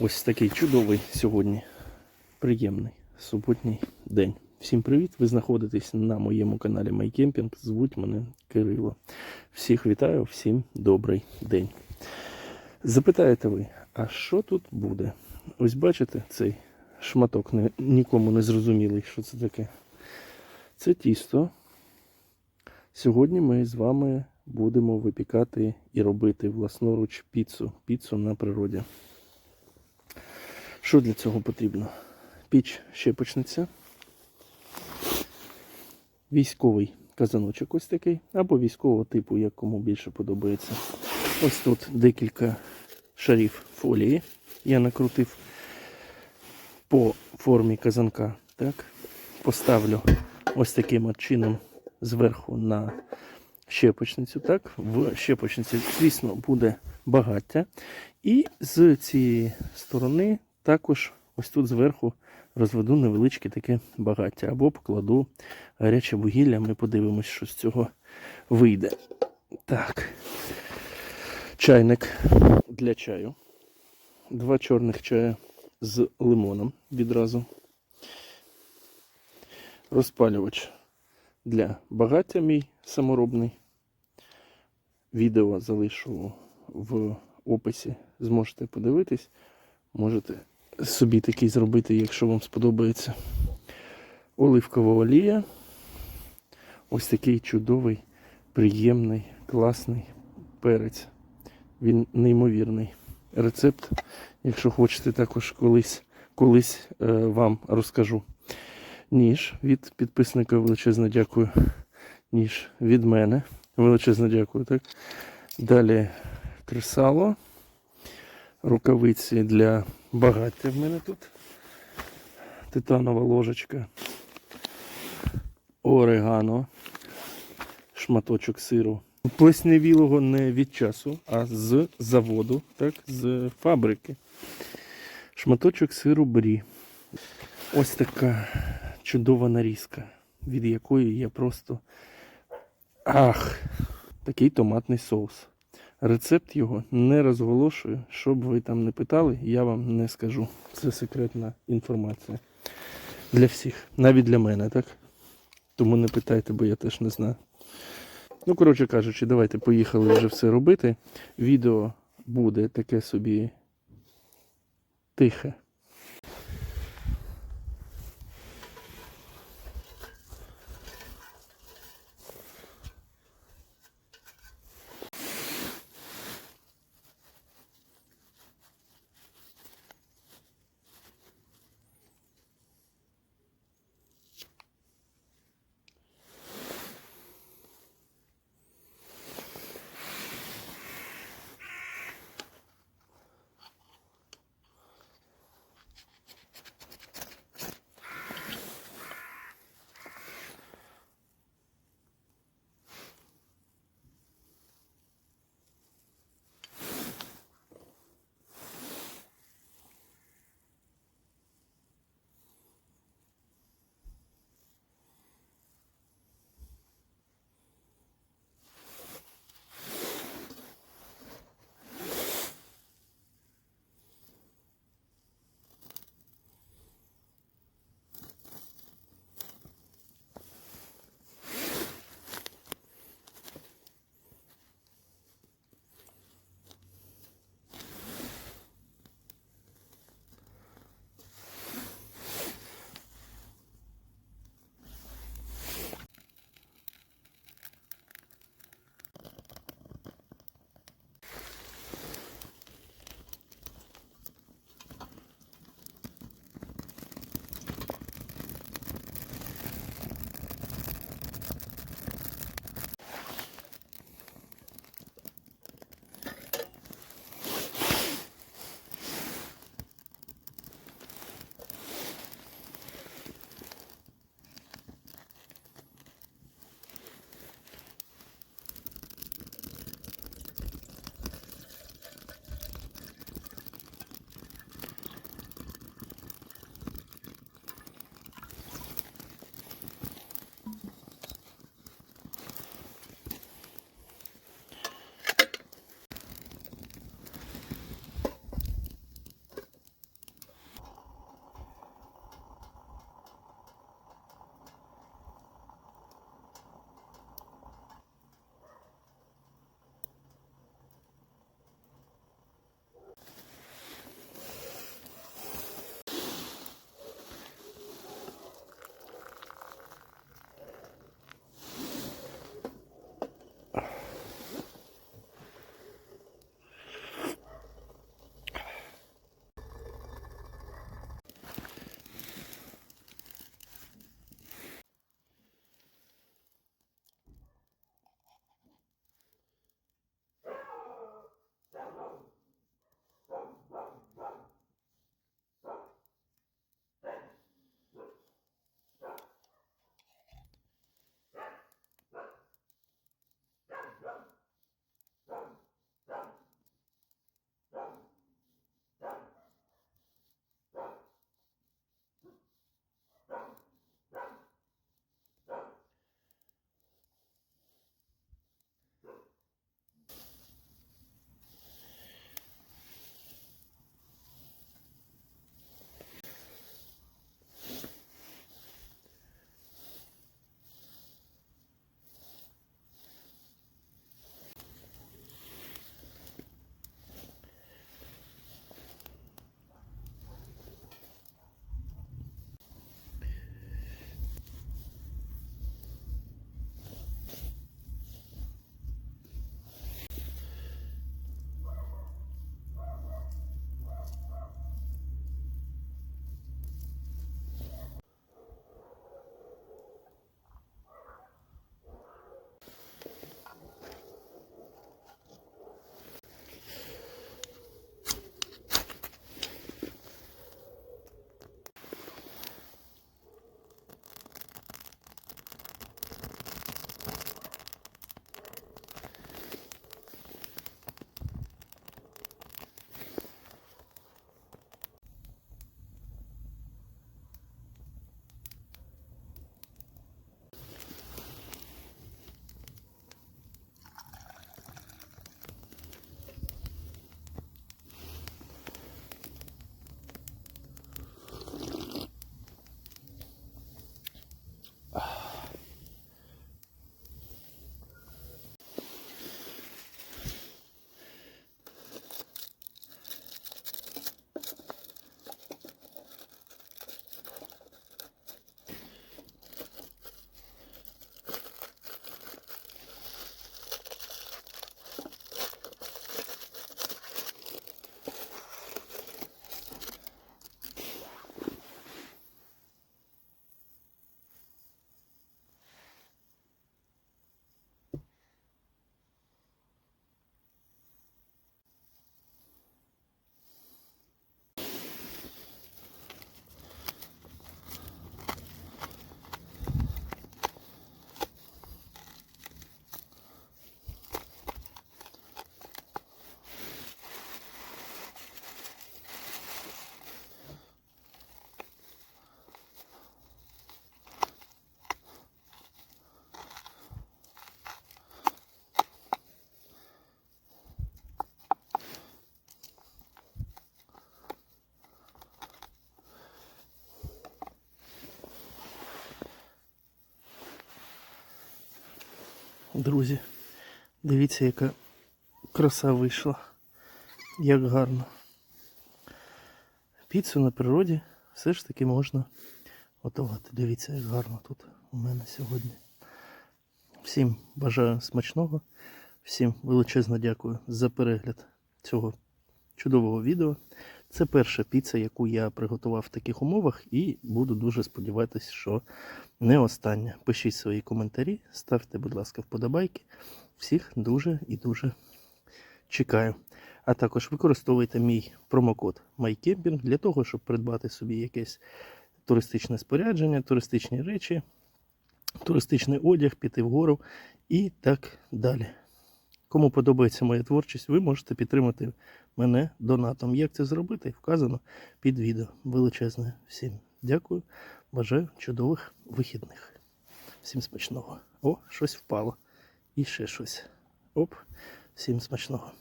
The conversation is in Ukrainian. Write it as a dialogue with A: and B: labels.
A: Ось такий чудовий сьогодні приємний суботній день. Всім привіт! Ви знаходитесь на моєму каналі MyCamping. Звуть мене Кирило. Всіх вітаю, всім добрий день. Запитаєте ви, а що тут буде? Ось бачите цей шматок, нікому не зрозумілий, що це таке. Це тісто. Сьогодні ми з вами будемо випікати і робити власноруч піцу. Піцу на природі. Що для цього потрібно? Піч щепочниця, військовий казаночок ось такий, або військового типу, як кому більше подобається. Ось тут декілька шарів фолії. Я накрутив по формі казанка. Так? Поставлю ось таким чином зверху на щепочницю. Так? В щепочниці, звісно, буде багаття. І з цієї сторони також ось тут зверху розведу невеличке таке багаття. Або покладу гаряче вугілля. Ми подивимось, що з цього вийде. Так. Чайник для чаю. Два чорних чая з лимоном відразу. Розпалювач для багаття мій саморобний. Відео залишу в описі. Зможете подивитись. Можете собі такий зробити, якщо вам сподобається. Оливкова олія. Ось такий чудовий, приємний, класний перець. Він неймовірний. Рецепт, якщо хочете, також колись, колись е, вам розкажу. Ніж від підписника величезно дякую. Ніж від мене. Величезно дякую. Так? Далі кресало. Рукавиці для багаття в мене тут. Титанова ложечка. Орегано. Шматочок сиру. Плесневілого не від часу, а з заводу, так, з фабрики. Шматочок сиру брі. Ось така чудова нарізка, від якої я просто. Ах! Такий томатний соус. Рецепт його не розголошую. Щоб ви там не питали, я вам не скажу. Це секретна інформація. Для всіх. Навіть для мене, так? Тому не питайте, бо я теж не знаю. Ну, коротше кажучи, давайте поїхали вже все робити. Відео буде таке собі тихе. Друзі, дивіться, яка краса вийшла. Як гарно. Піцу на природі все ж таки можна готувати. Дивіться, як гарно тут у мене сьогодні. Всім бажаю смачного. Всім величезно дякую за перегляд цього чудового відео. Це перша піца, яку я приготував в таких умовах, і буду дуже сподіватися, що не остання. Пишіть свої коментарі, ставте, будь ласка, вподобайки. Всіх дуже і дуже чекаю. А також використовуйте мій промокод MyCamping для того, щоб придбати собі якесь туристичне спорядження, туристичні речі, туристичний одяг, піти вгору і так далі. Кому подобається моя творчість, ви можете підтримати мене донатом. Як це зробити, вказано під відео. Величезне всім дякую. Бажаю чудових вихідних. Всім смачного. О, щось впало. І ще щось. Оп, всім смачного.